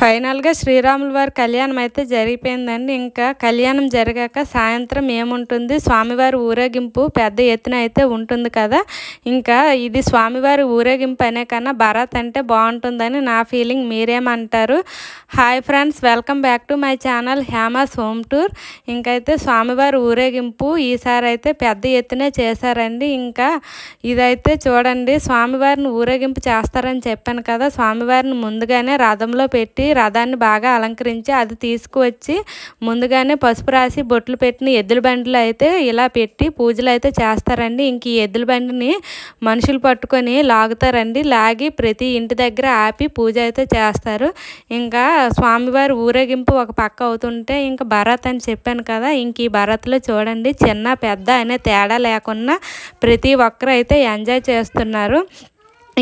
ఫైనల్గా శ్రీరాముల వారి కళ్యాణం అయితే జరిగిపోయిందండి. ఇంకా కళ్యాణం జరిగాక సాయంత్రం ఏముంటుంది? స్వామివారి ఊరేగింపు పెద్ద ఎత్తున అయితే ఉంటుంది కదా. ఇంకా ఇది స్వామివారి ఊరేగింపు అనే కన్నా భరత్ అంటే బాగుంటుందని నా ఫీలింగ్ మీరేమంటారు? Hi friends welcome back to my channel Hyma's home tour. ఇంకైతే స్వామివారి ఊరేగింపు ఈసారి అయితే పెద్ద ఎత్తునే చేశారండి. ఇంకా ఇదైతే చూడండి స్వామివారిని ఊరేగింపు చేస్తారని చెప్పాను కదా. స్వామివారిని ముందుగానే రథంలో పెట్టి రథాన్ని బాగా అలంకరించి అది తీసుకువచ్చి ముందుగానే పసుపు రాసి బొట్లు పెట్టిన ఎద్దుల బండ్లు అయితే ఇలా పెట్టి పూజలు అయితే చేస్తారండి. ఇంక ఈ ఎద్దుల బండిని మనుషులు పట్టుకొని లాగుతారండి. లాగి ప్రతి ఇంటి దగ్గర ఆపి పూజ అయితే చేస్తారు. ఇంకా స్వామివారి ఊరేగింపు ఒక పక్క అవుతుంటే ఇంకా భరత్ అని చెప్పాను కదా ఇంక ఈ భరత్లో చూడండి చిన్న పెద్ద అనే తేడా లేకుండా ప్రతి ఒక్కరు అయితే ఎంజాయ్ చేస్తున్నారు.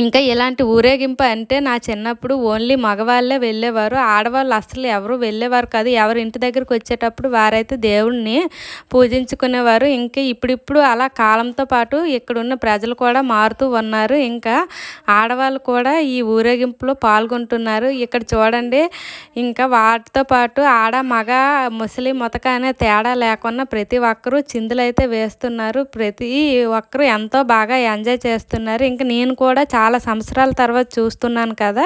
ఇంకా ఇలాంటి ఊరేగింపు అంటే నా చిన్నప్పుడు ఓన్లీ మగవాళ్ళే వెళ్ళేవారు. ఆడవాళ్ళు అసలు ఎవరు వెళ్ళేవారు కాదు. ఎవరి ఇంటి దగ్గరికి వచ్చేటప్పుడు వారైతే దేవుణ్ణి పూజించుకునేవారు. ఇంకా ఇప్పుడిప్పుడు అలా కాలంతో పాటు ఇక్కడున్న ప్రజలు కూడా మారుతూ ఉన్నారు. ఇంకా ఆడవాళ్ళు కూడా ఈ ఊరేగింపులో పాల్గొంటున్నారు. ఇక్కడ చూడండి ఇంకా వాటితో పాటు ఆడ మగ ముసలి మొతక అనే తేడా లేకుండా ప్రతి ఒక్కరూ చిందులు అయితే వేస్తున్నారు. ప్రతి ఒక్కరూ ఎంతో బాగా ఎంజాయ్ చేస్తున్నారు. ఇంకా నేను కూడా చాలా చాలా సంవత్సరాల తర్వాత చూస్తున్నాను కదా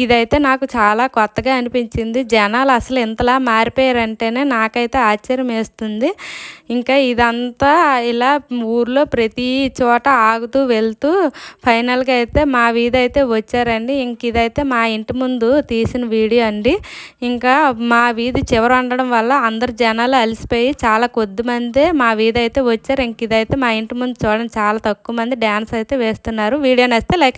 ఇదైతే నాకు చాలా కొత్తగా అనిపించింది. జనాలు అసలు ఇంతలా మారిపోయారంటేనే నాకైతే ఆశ్చర్యం వేస్తుంది. ఇంకా ఇదంతా ఇలా ఊర్లో ప్రతి చోట ఆగుతూ వెళ్తూ ఫైనల్గా అయితే మా వీధి అయితే వచ్చారండి. ఇంక ఇదైతే మా ఇంటి ముందు తీసిన వీడియో అండి. ఇంకా మా వీధి చివర ఉండడం వల్ల అందరు జనాలు అలసిపోయి చాలా కొద్ది మంది మా వీధి అయితే వచ్చారు. ఇంక ఇదైతే మా ఇంటి ముందు చూడండి చాలా తక్కువ మంది డ్యాన్స్ అయితే వేస్తున్నారు. వీడియో నచ్చితే లైక్